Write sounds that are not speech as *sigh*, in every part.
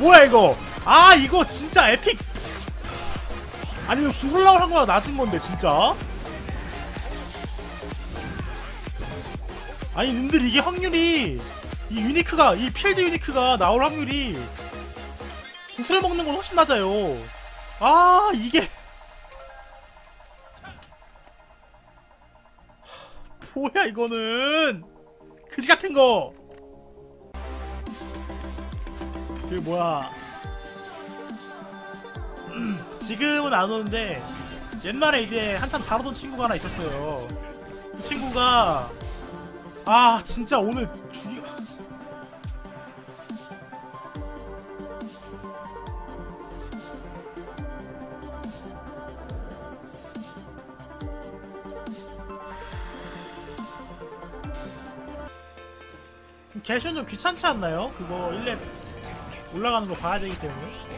뭐야 이거? 아 이거 진짜 에픽. 아니 왜 구슬라고 한 거야 낮은 건데 진짜? 아니 님들 이게 확률이 이 유니크가 이 필드 유니크가 나올 확률이 구슬 먹는 건 훨씬 낮아요. 아 이게. *laughs* 뭐야 이거는? 그지 같은 거. 그 뭐야. 지금은 안 오는데 옛날에 이제 한참 잘하던 친구가 하나 있었어요. 그 친구가 아 진짜 오늘 죽이 개션 좀 귀찮지 않나요? 그거 1렙 올라가는 거 봐야 되기 때문에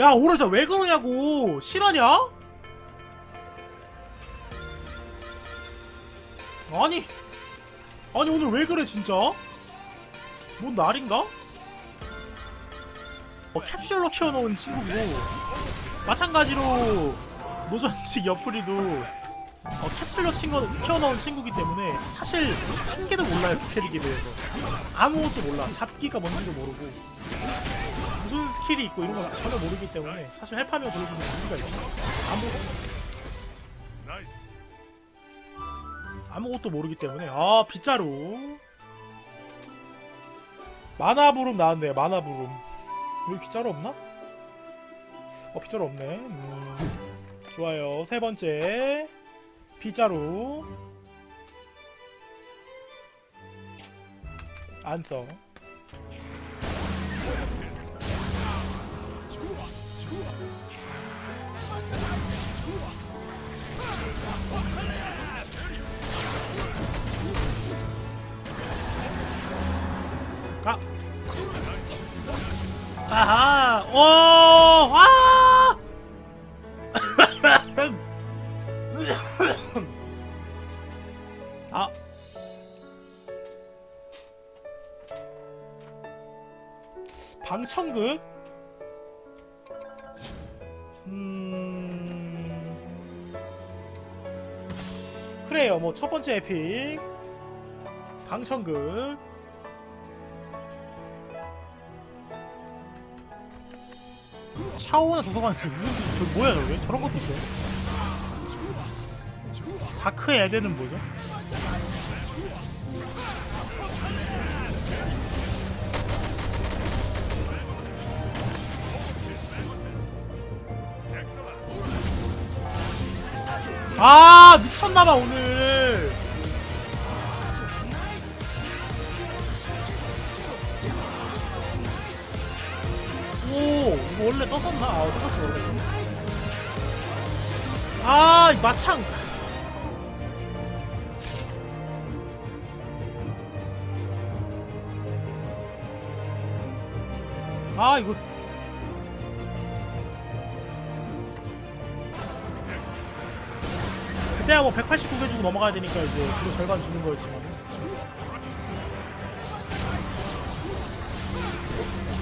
야 오르자 왜 그러냐고 실화냐? 아니 아니 오늘 왜 그래 진짜? 뭔 날인가? 어 캡슐로 키워놓은 친구고 마찬가지로 노전식 옆구리도 어, 캡슐로 친구, 키워놓은 친구기 때문에 사실 한 개도 몰라요 그 캐릭에 대해서 아무것도 몰라. 잡기가 뭔지도 모르고. 무슨 스킬이 있고 이런 거 전혀 모르기 때문에 사실 헬파면 돌려주는 의미가 있죠 아무 아무것도 모르기 때문에. 아 빗자루. 마나부름 나왔네요 마나부름. 여기 빗자루 없나? 어 빗자루 없네. 음, 좋아요. 세 번째. 빗자루 안 써. 아! 아하! 오! 와! *laughs* 아. 방청극? 음. 그래요. 뭐 첫 번째 에픽. 방청극. 샤오나 도서관 저 뭐야 저게? 저런 것도 있어요? 다크 에덴은 뭐죠? 아 미쳤나봐 오늘. 오 이거 원래 떴었나? 아 떴었어 원래. 아이 마창. 아 이거 그때야 뭐 189개 주고 넘어가야 되니까 이제 그거 절반 주는 거였지만.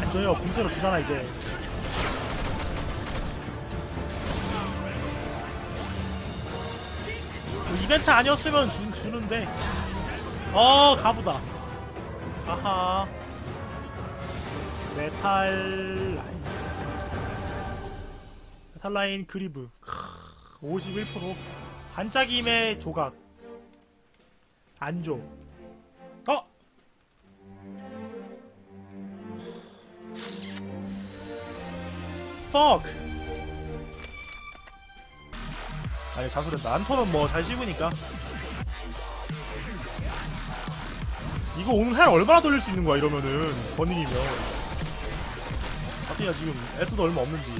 안 줘요 공짜로 주잖아 이제. 뭐 이벤트 아니었으면 주, 주는데. 어 가보다. 아하. 메탈 라인. 메탈 라인 그리브. 51% 반짝임의 조각. 안줘 어? fuck. 아니 자수했다 안토는 뭐 잘 씹으니까. 이거 오늘 헬 얼마나 돌릴 수 있는 거야 이러면은. 버닝이면. 갑자기 지금 에스도 얼마 없는지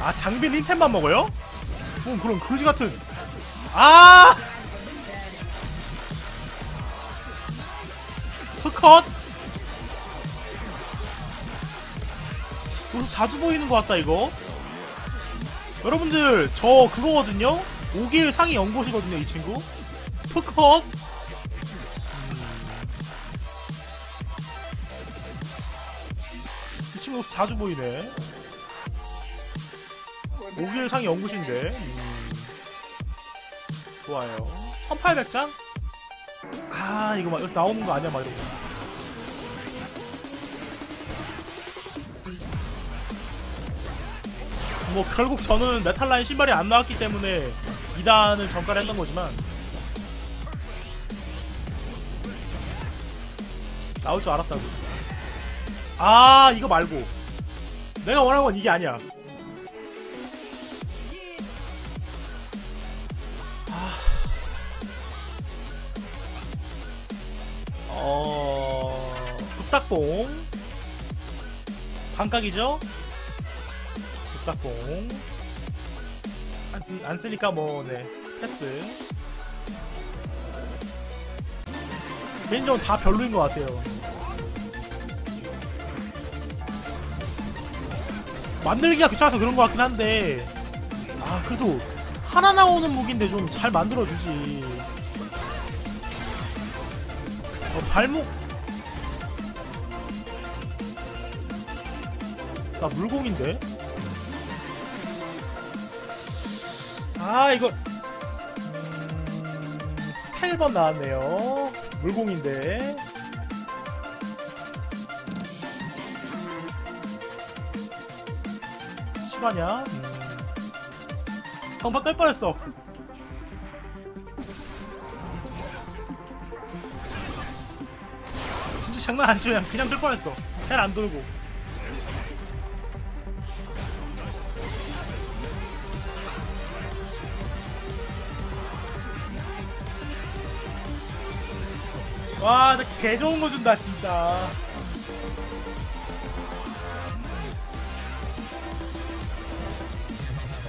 아 장비 린템만 먹어요? 음, 그럼 그지 같은. 아! 흑컷! 여기서 자주 보이는 것 같다 이거. 여러분들 저 그거거든요? 5길 상위 연고시거든요 이 친구. 흑컷! 이 친구 자주 보이네. 5길 상이 연구신데. 음. 좋아요. 1800장? 아, 이거 막 여기서 나오는 거 아니야, 막 이러고. 뭐, 결국 저는 메탈라인 신발이 안 나왔기 때문에 2단을 전가를 했던 거지만. 나올 줄 알았다고. 아, 이거 말고. 내가 원하는 건 이게 아니야. 어... 북딱봉. 반각이죠? 북딱봉. 안, 쓰, 안 쓰니까 뭐, 네, 패스. 개인적으로 다 별로인 것 같아요. 만들기가 귀찮아서 그런 것 같긴 한데 아 그래도 하나 나오는 무기인데 좀 잘 만들어주지 어, 발목. 나 물공인데? 아 이거. 음, 스펠번 나왔네요. 물공인데. 실화냐 음. 방방 끌 뻔했어 장난 안 치고 그냥 끌 뻔했어 헬 안 돌고 와, 나 개 좋은 거 준다, 진짜.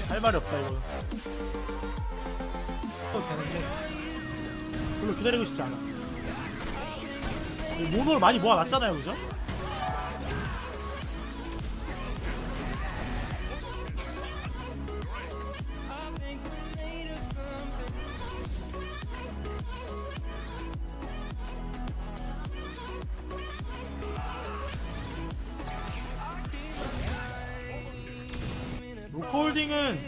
할 말이 없다, 이거. 또 되는데. 별로 기다리고 싶지 않아. 모노를 많이 모아놨잖아요, 그죠? 로컬딩은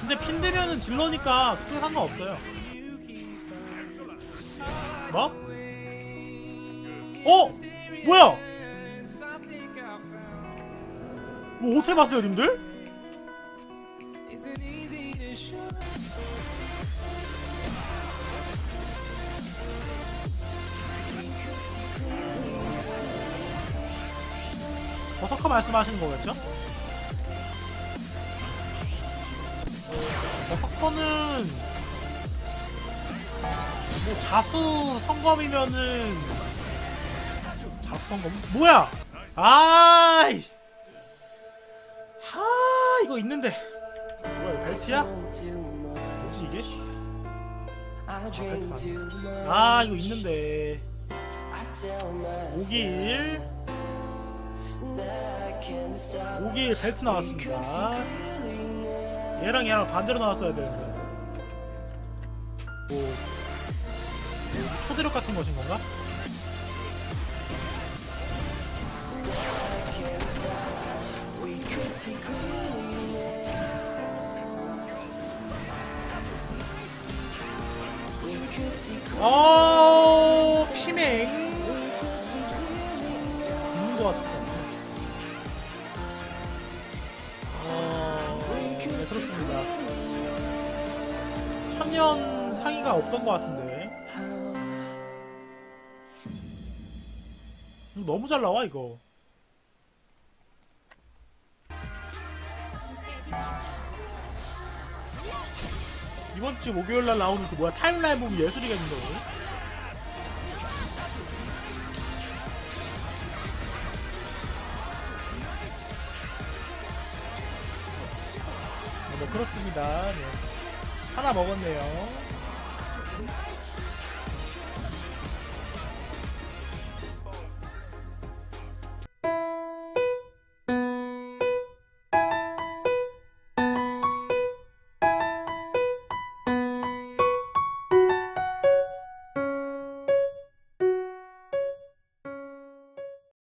근데 핀 되면은 딜러니까 크게 상관없어요. 뭐? 어? 뭐야? 뭐 어떻게 봤어요, 님들? 버서커 말씀하시는 거겠죠? 버서커는 뭐 자수 성검이면은 자수 성검 뭐야? 아이 하 이거 있는데 뭐야 벨트야? 뭐지 이게? 아. 아 이거 있는데 5길 5길 벨트 나왔습니다 얘랑 얘랑 반대로 나왔어야 되는데 뭐, 뭐 초대력 같은 것인 건가? 어 피맹 있는 것 같아. 어, 네, 그렇습니다. 천년 상의가 없던 것 같은데. 너무 잘 나와 이거. 이번 주 목요일 날 나오는 그 뭐야 타임라인 보면 예술이겠는데 오늘. 네, 뭐 그렇습니다. 네. 하나 먹었네요.